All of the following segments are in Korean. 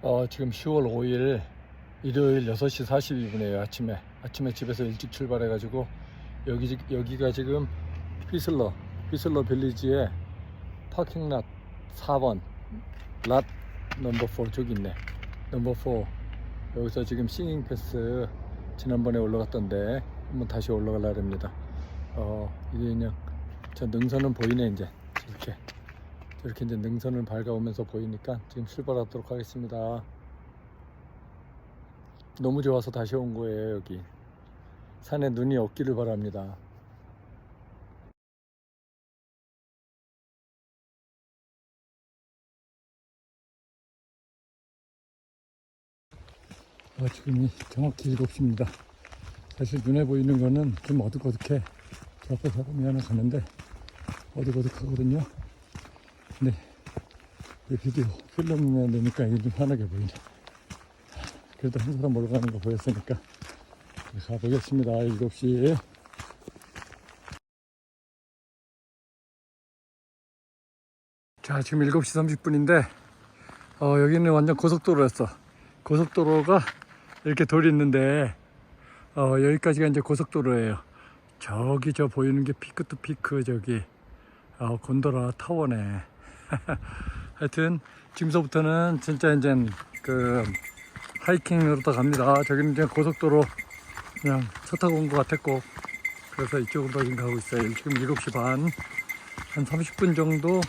어, 지금 10월 5일 일요일 6시 42분이에요. 아침에. 아침에 집에서 일찍 출발해 가지고 여기, 여기가 지금 휘슬러, 휘슬러 빌리지의 파킹랏 4번 랏 넘버 4 저기 있네. 넘버 4 여기서 지금 싱잉 패스 지난번에 올라갔던데 한번 다시 올라가려 합니다. 어, 이게 그냥 저 능선은 보이네 이제 이렇게 이렇게 이제 능선을 밝아오면서 보이니까 지금 출발하도록 하겠습니다. 너무 좋아서 다시 온 거예요 여기 산에 눈이 없기를 바랍니다. 어, 지금이 정확히 7시입니다. 사실 눈에 보이는 거는 좀 어둑어둑해. 저 앞에 사람이 하나 가는데 어둑어둑하거든요. 근데 이 비디오 필름에 넣으니까 이게 좀 환하게 보이네. 그래도 한 사람 올라가는 거 보였으니까 가보겠습니다. 7시. 자, 지금 7시 30분인데, 어, 여기는 완전 고속도로였어. 고속도로가 이렇게 돌이 있는데, 어, 여기까지가 이제 고속도로예요. 저기 저 보이는 게 피크 투 피크 저기, 어, 곤도라 타워네. 하여튼, 지금서부터는 진짜 이제 그, 하이킹으로 다 갑니다. 저기는 이제 고속도로 그냥 차 타고 온 것 같았고, 그래서 이쪽으로 지금 가고 있어요. 지금 7시 반, 한 30분 정도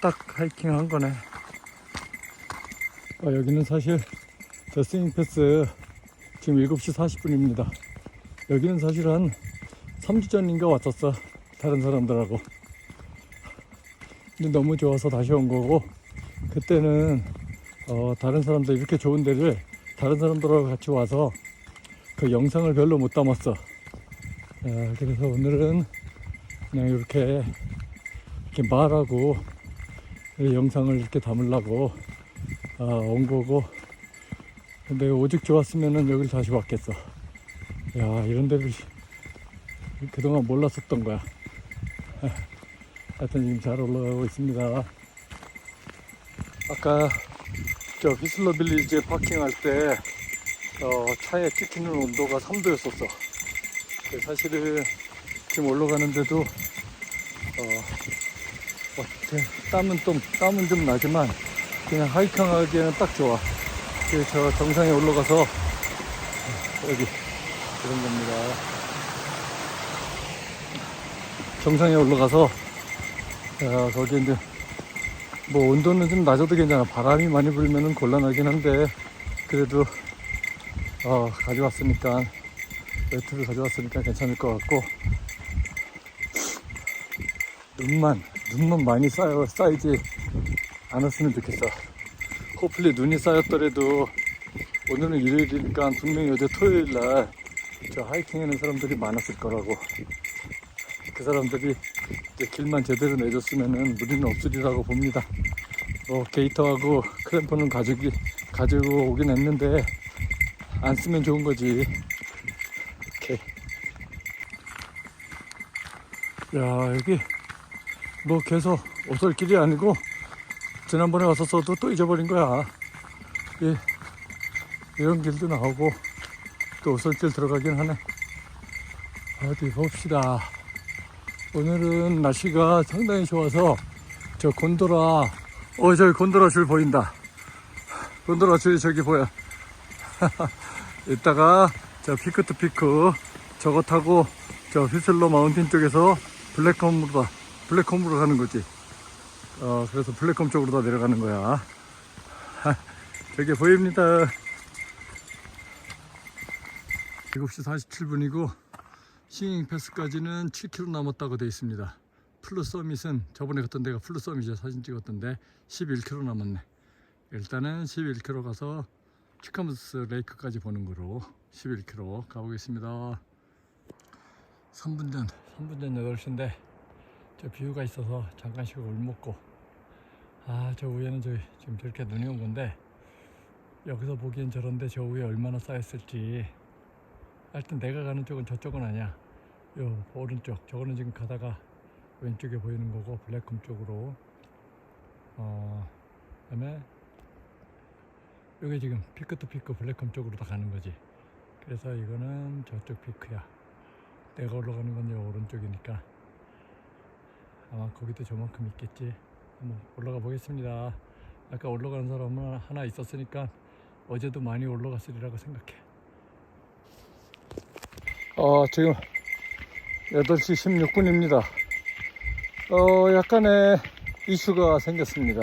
딱 하이킹 한 거네. 어, 여기는 사실 저 스윙 패스 지금 7시 40분입니다. 여기는 사실 한 3주 전인가 왔었어. 다른 사람들하고. 너무 좋아서 다시 온 거고, 그때는 어, 다른 사람들 이렇게 좋은 데를 다른 사람들하고 같이 와서 그 영상을 별로 못 담았어. 어, 그래서 오늘은 그냥 이렇게 이렇게 말하고 이 영상을 이렇게 담으려고 어, 온 거고. 근데 오직 좋았으면은 여길 다시 왔겠어. 야 이런 데를 그동안 몰랐었던 거야 하여튼 지금 잘 올라가고 있습니다 아까 저 휘슬러 빌리지에 파킹할 때 어, 차에 찍히는 온도가 3도였었어 사실은 지금 올라가는데도 어? 땀은 좀 땀은 좀 나지만 그냥 하이킹하기에는 딱 좋아. 그래서 저 정상에 올라가서 여기 그런 겁니다. 정상에 올라가서 야, 거기 이제 뭐 온도는 좀 낮아도 괜찮아. 바람이 많이 불면은 곤란하긴 한데 그래도 어, 가져왔으니까 외투를 가져왔으니까 괜찮을 것 같고 눈만 눈만 많이 쌓여 쌓이지 않았으면 좋겠어. 호플리 눈이 쌓였더라도 오늘은 일요일이니까 분명히 어제 토요일 날 저 하이킹 하는 사람들이 많았을 거라고. 그 사람들이 길만 제대로 내줬으면은 무리는 없으리라고 봅니다. 뭐 게이터하고 크램프는 가지고 가지고 오긴 했는데 안 쓰면 좋은 거지. 이렇게. 야 여기 뭐 계속 오솔길이 아니고 지난번에 왔었어도 또 잊어버린 거야. 예, 이런 길도 나오고 또 오솔길 들어가긴 하네. 어디 봅시다. 오늘은 날씨가 상당히 좋아서 저 곤도라, 어 저기 곤도라 줄 보인다. 곤도라 줄 저기 보여. 이따가 저 피크 투 피크 저거 타고 저 휘슬러 마운틴 쪽에서 블랙홈으로 다 블랙홈으로 가는 거지. 어, 그래서 블랙홈 쪽으로 다 내려가는 거야. 저기 보입니다. 7시 47분이고, 싱잉 패스까지는 7km 남았다고 되어 있습니다. 플루 서밋은 저번에 갔던 데가 플루 서밋이죠. 사진 찍었던데 11km 남았네. 일단은 11km 가서 치카무스 레이크까지 보는 거로 11km 가보겠습니다. 3분 전, 3분 전 8시인데 저 뷰가 있어서 잠깐씩 울 먹고 아 저 위에는 저 지금 저렇게 눈이 온 건데 여기서 보기엔 저런데 저 위에 얼마나 쌓였을지 하여튼 내가 가는 쪽은 저쪽은 아니야 요 오른쪽 저거는 지금 가다가 왼쪽에 보이는 거고 블랙홈 쪽으로 어 그다음에 여기 지금 피크 투 피크 블랙컴 쪽으로 다 가는 거지. 그래서 이거는 저쪽 피크야. 내가 올라가는 건여 오른쪽이니까 아마 거기도 저만큼 있겠지. 한번 올라가 보겠습니다. 아까 올라가는 사람은 하나 있었으니까 어제도 많이 올라갔으리라고 생각해. 어, 지금 8시 16분입니다. 어, 약간의 이슈가 생겼습니다.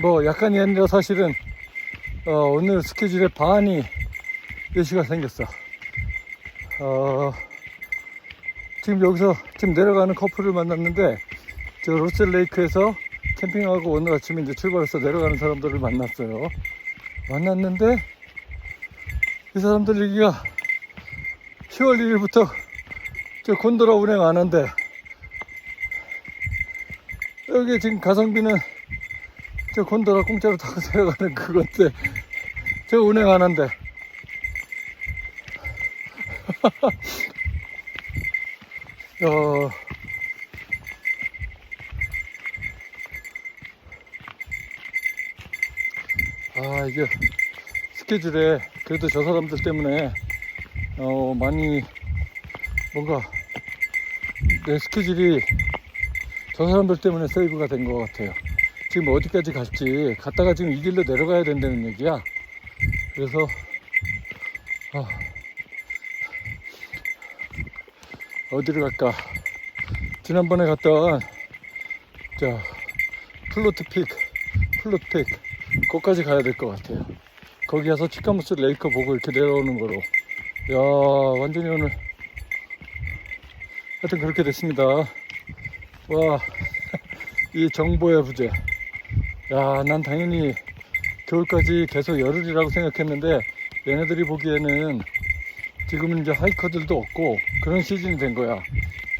뭐, 약간이 아니라 사실은, 어, 오늘 스케줄의 반이 이슈가 생겼어. 어, 지금 여기서 지금 내려가는 커플을 만났는데, 저 로셀레이크에서 캠핑하고 오늘 아침에 이제 출발해서 내려가는 사람들을 만났어요. 만났는데, 이 사람들 얘기가 10월 1일부터 저 곤도라 운행 안 한대. 여기 지금 가성비는 저 곤도라 공짜로 타고 내려가는 그건데 저 운행 안 한대. 야. 아 이게 스케줄에 그래도 저 사람들 때문에 어 많이 뭔가 내 스케줄이 저 사람들 때문에 세이브가 된 것 같아요. 지금 어디까지 갈지 갔다가 지금 이 길로 내려가야 된다는 얘기야. 그래서 아, 어디를 갈까? 지난번에 갔던 자 플로트 픽, 플로트 픽 거기까지 가야 될 것 같아요. 거기 가서 치카무스 레이커 보고 이렇게 내려오는 거로. 야 완전히 오늘 하여튼 그렇게 됐습니다. 와, 이 정보의 부재. 야, 난 당연히 겨울까지 계속 열흘이라고 생각했는데, 얘네들이 보기에는 지금은 이제 하이커들도 없고, 그런 시즌이 된 거야.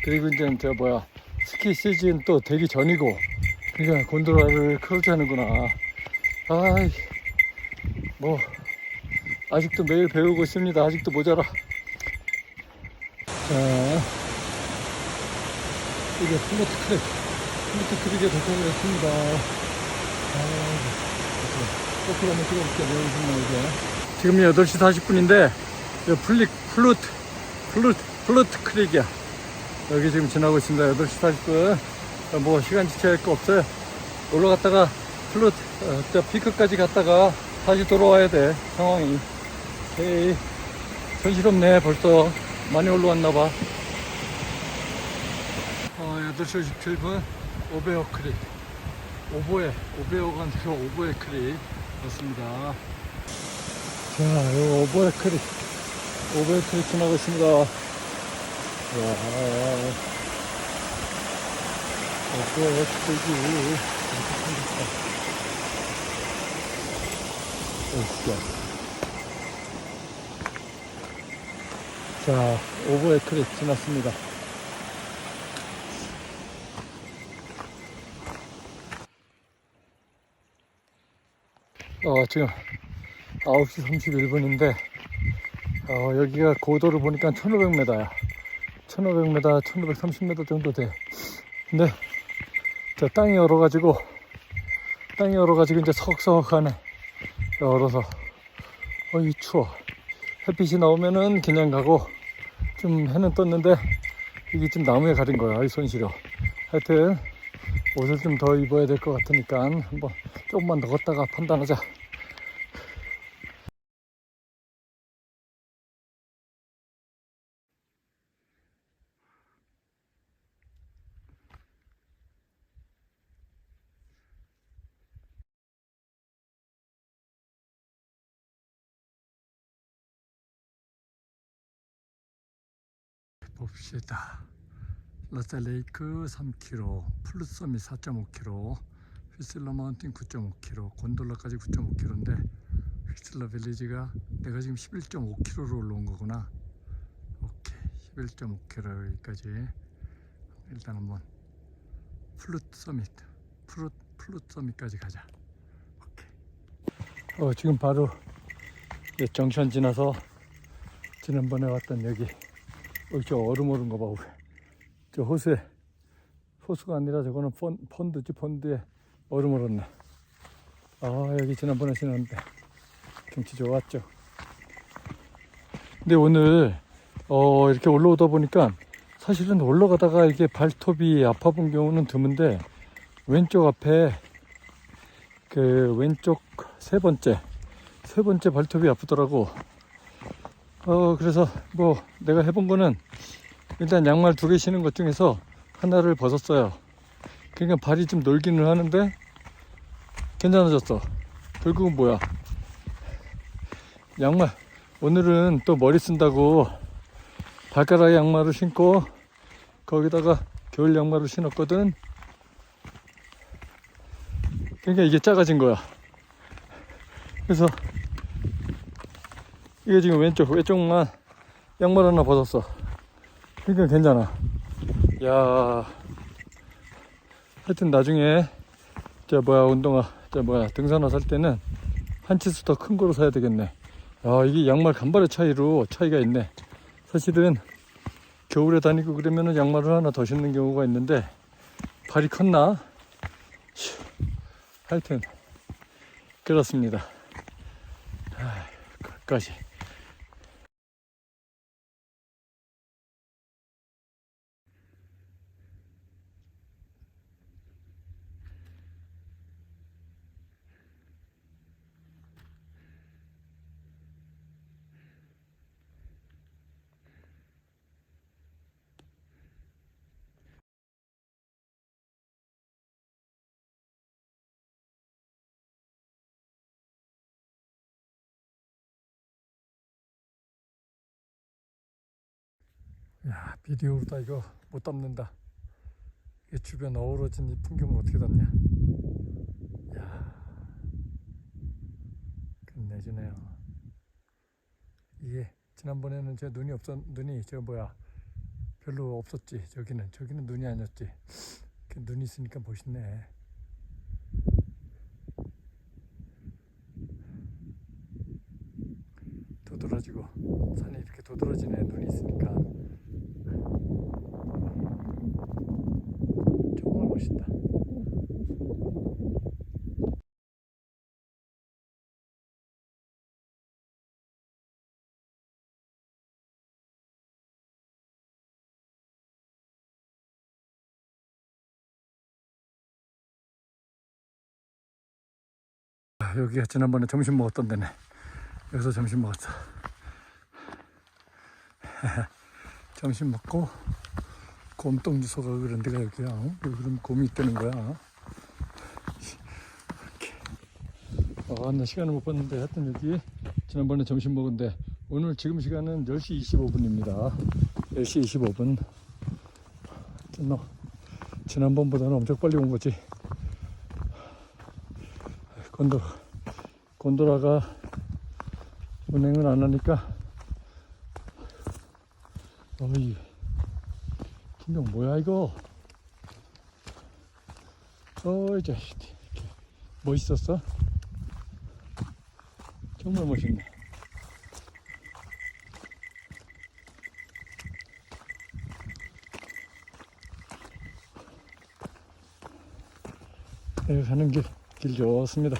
그리고 이제 저 뭐야, 스키 시즌 또 되기 전이고, 그러니까 곤도라를 크루즈 하는구나. 아이, 뭐, 아직도 매일 배우고 있습니다. 아직도 모자라. 자, 이게 플로트 크랙, 플로트 크랙에 도착을 했습니다. 아, 거꾸로 한번 찍어볼게요. 뭐 있나, 이게. 지금 8시 40분인데, 플릭, 플루트, 플루트, 플루트 크랙이야. 여기 지금 지나고 있습니다. 8시 40분. 뭐, 시간 지체할 거 없어요. 올라갔다가, 플루트, 어, 저 피크까지 갔다가 다시 돌아와야 돼. 상황이. 헤이. 손실없네, 벌써. 많이 올라왔나봐. 어, 8시 57분. 오베어 크릭. 오보에 오베어가 아니라 오보에 크릭 맞습니다. 자요 오보에 크릭. 오보에 크릭 지나고 있습니다. 와 오보에 크릭이 이렇게 생겼다 오씨 자 오보에 크릭 지났습니다 어, 지금 9시 31분인데, 어, 여기가 고도를 보니까 1500m야. 1500m, 1530m 정도 돼. 근데, 저 땅이 얼어가지고, 땅이 얼어가지고 이제 석석하네. 얼어서. 어이, 추워. 햇빛이 나오면은 그냥 가고, 좀 해는 떴는데, 이게 지금 나무에 가린 거야, 이 손시려. 하여튼, 옷을 좀 더 입어야 될 것 같으니까, 한번 조금만 더 걷다가 판단하자. 봅시다. 러셀레이크 3km, 플루섬이 4.5km, 휘슬러 마운틴 9.5km, 곤돌라까지 9.5km인데 휘슬러 빌리지가 내가 지금 11.5km로 올라온 거구나. 오케이, 11.5km 여기까지 일단 한번 플룻 서밋, 플룻 플룻 서밋까지 가자. 어 지금 바로 이 정션 지나서 지난번에 왔던 여기 여기 저 얼음 오른 거 봐. 저 호수에 호수가 아니라 저거는 펀, 펀드지 펀드에 얼음 얼었네. 아 여기 지난번에 지났는데 경치 좋았죠. 근데 오늘 어, 이렇게 올라오다 보니까 사실은 올라가다가 이게 발톱이 아파 본 경우는 드문데 왼쪽 앞에 그 왼쪽 세 번째 세 번째 발톱이 아프더라고. 어 그래서 뭐 내가 해본 거는 일단 양말 두 개 신은 것 중에서 하나를 벗었어요. 그러니까 발이 좀 놀기는 하는데 괜찮아졌어. 결국은 뭐야? 양말 오늘은 또 머리 쓴다고 발가락 양말을 신고 거기다가 겨울 양말을 신었거든. 그러니까 이게 작아진 거야. 그래서 이게 지금 왼쪽 왼쪽만 양말 하나 벗었어. 그러니까 괜찮아. 야, 하여튼 나중에 저 뭐야 운동화 저 뭐야 등산화 살 때는 한 치수 더 큰 거로 사야 되겠네. 아 이게 양말 간발의 차이로 차이가 있네. 사실은 겨울에 다니고 그러면은 양말을 하나 더 신는 경우가 있는데 발이 컸나? 휴, 하여튼 그렇습니다. 아, 거기까지. 야 비디오로 다 이거 못 담는다. 이 주변 어우러진 이 풍경을 어떻게 담냐? 야 끝내주네요. 이게 지난번에는 저 눈이 없었 눈이 저 뭐야 별로 없었지 저기는 저기는 눈이 아니었지. 그 눈이 있으니까 멋있네. 도드라지고 산이 이렇게 도드라지네 눈이 있으니까. 정말 멋있다. 아, 여기가 지난번에 점심 먹었던 데네. 여기서 점심 먹었어. 점심 먹고 곰똥 주소가 그런 데가 여기야. 어? 여기 그럼 곰이 있다는 거야. 이렇게. 아, 나 시간을 못 봤는데 하여튼 여기 지난번에 점심 먹은데 오늘 지금 시간은 10시 25분입니다. 10시 25분. 하여튼 너 지난번보다는 엄청 빨리 온 거지. 곤도, 곤도라가 운행을 안 하니까 어이 분명 뭐야 이거? 어이 자식 멋있었어? 정말 멋있네. 여기 가는 길, 길 좋습니다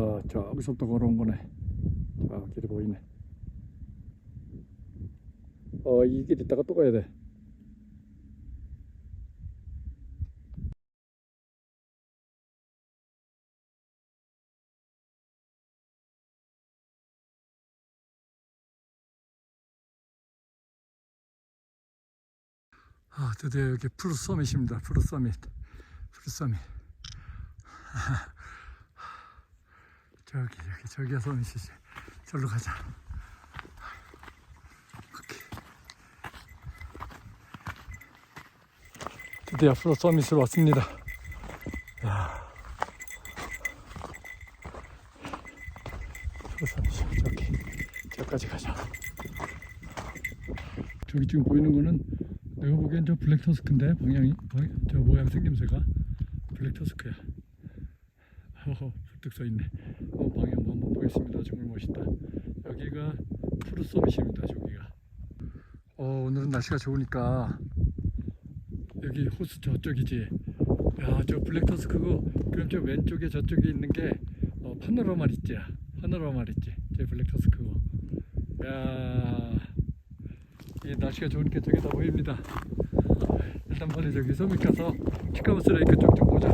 어, 저기서부터 걸어온 거네. 저 길이 보이네. 어, 이 길 있다가 또 가야 돼. 아, 드디어 여기 푸르 서밋입니다. 푸르 서밋. 푸르 서밋. 저기 저기 저기가 서밋이지 절로 가자 오케이. 드디어 프로 서밋으로 왔습니다 야. 프로 서밋이 저기 저기까지 가자 저기 지금 보이는 거는 내가 보기엔 저 블랙 터스크인데 방향이 방, 저 모양 생김새가 블랙 터스크야. 허허 불뚝 서 있네. 어, 방향 한번 보겠습니다. 정말 멋있다. 여기가 푸르 서밋입니다. 저기가. 어 오늘은 날씨가 좋으니까 여기 호수 저쪽이지. 야 저 블랙 터스 크고 그럼 저 왼쪽에 저쪽에 있는 게 어, 파노라마 리지야. 파노라마 리지. 저 블랙 터스 크고. 야. 이 날씨가 좋으니까 저기 다 보입니다. 일단 빨리 저기 섬에 가서 치카고스 레이크 쪽좀 보자.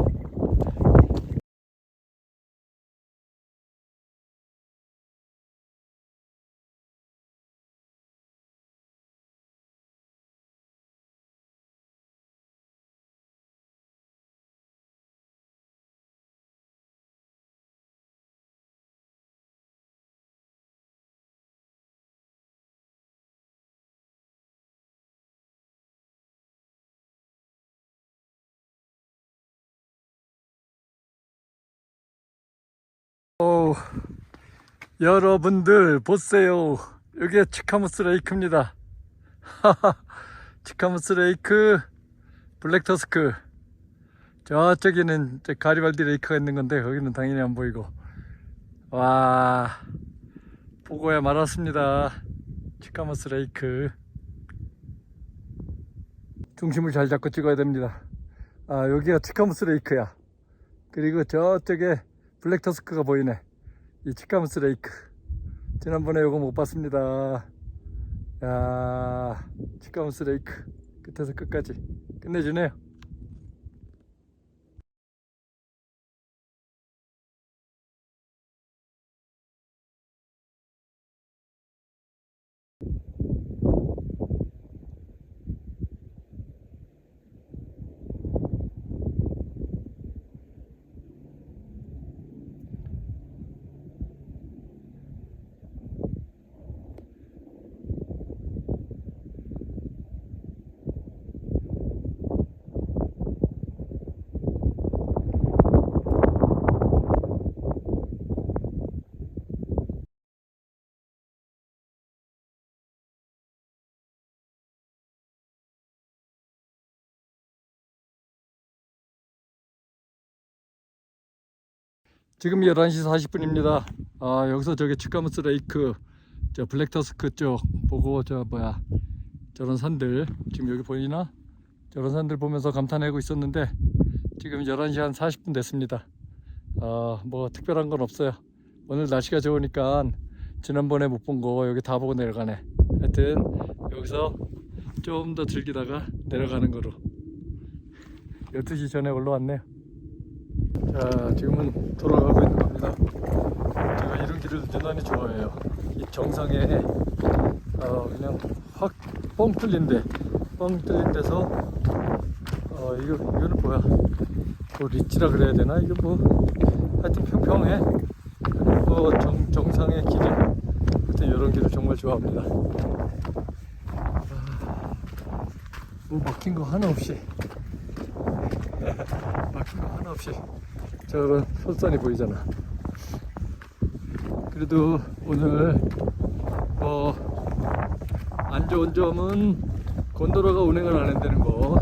오, 여러분들 보세요. 여기 치카무스 레이크입니다. 치카무스 레이크 블랙터스크. 저쪽에는 저 가리발디 레이크가 있는 건데 거기는 당연히 안 보이고. 와, 보고야 말았습니다. 치카무스 레이크. 중심을 잘 잡고 찍어야 됩니다. 아, 여기가 치카무스 레이크야. 그리고 저쪽에 블랙 터스크가 보이네. 이 치카무스 레이크. 지난번에 요거 못 봤습니다. 야, 치카무스 레이크. 끝에서 끝까지 끝내주네요. 지금 11시 40분입니다. 아, 여기서 저기 치카무스 레이크, 저 블랙터스크 쪽 보고 저 뭐야 저런 산들 지금 여기 보이나? 저런 산들 보면서 감탄하고 있었는데 지금 11시 한 40분 됐습니다. 아, 뭐 특별한 건 없어요. 오늘 날씨가 좋으니까 지난번에 못 본 거 여기 다 보고 내려가네. 하여튼 여기서 좀 더 즐기다가 내려가는 거로 12시 전에 올라왔네요. 자, 지금은 돌아가고 있는 겁니다. 제가 이런 길을 대단히 좋아해요. 이 정상에 어, 그냥 확 뻥 뚫린 데, 뻥 뚫린 데서 어, 이거, 이거는 뭐야? 뭐 리치라 그래야 되나? 이거 뭐 하여튼 평평해. 그리고 정, 정상의 길이 하여튼 이런 길을 정말 좋아합니다. 아, 뭐 막힌 거 하나 없이 막힌 거 하나 없이 저런 설산이 보이잖아. 그래도 오늘 뭐 안 좋은 점은 곤도라가 운행을 안 한다는 거.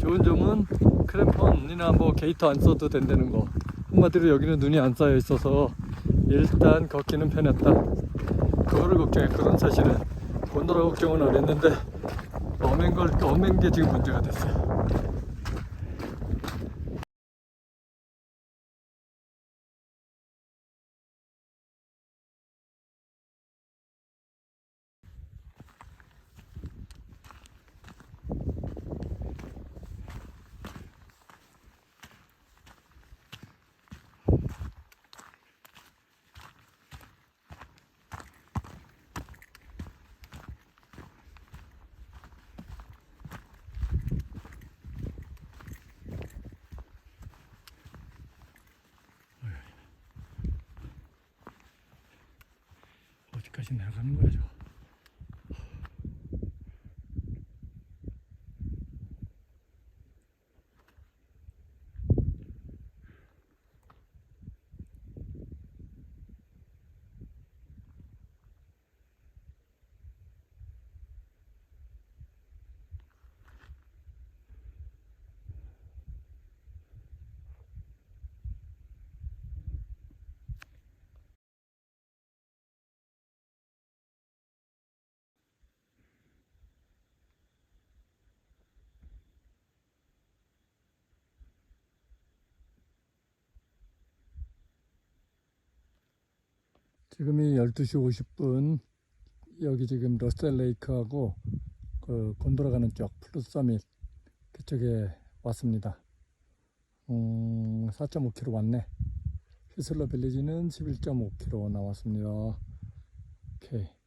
좋은 점은 크램폰이나 뭐 게이터 안 써도 된다는 거. 한마디로 여기는 눈이 안 쌓여 있어서 일단 걷기는 편했다. 그거를 걱정했거든 사실은. 곤도라 걱정은 안 했는데 엄한 걸 엄한 게 지금 문제가 됐어요. 어디까지 내려가는 거야 지금이 12시 50분. 여기 지금 러셀 레이크하고 그 곤돌아가는 쪽 플러스 서밋 그쪽에 왔습니다. 음, 4.5km 왔네. 휘슬러 빌리지는 11.5km 나왔습니다. 오케이.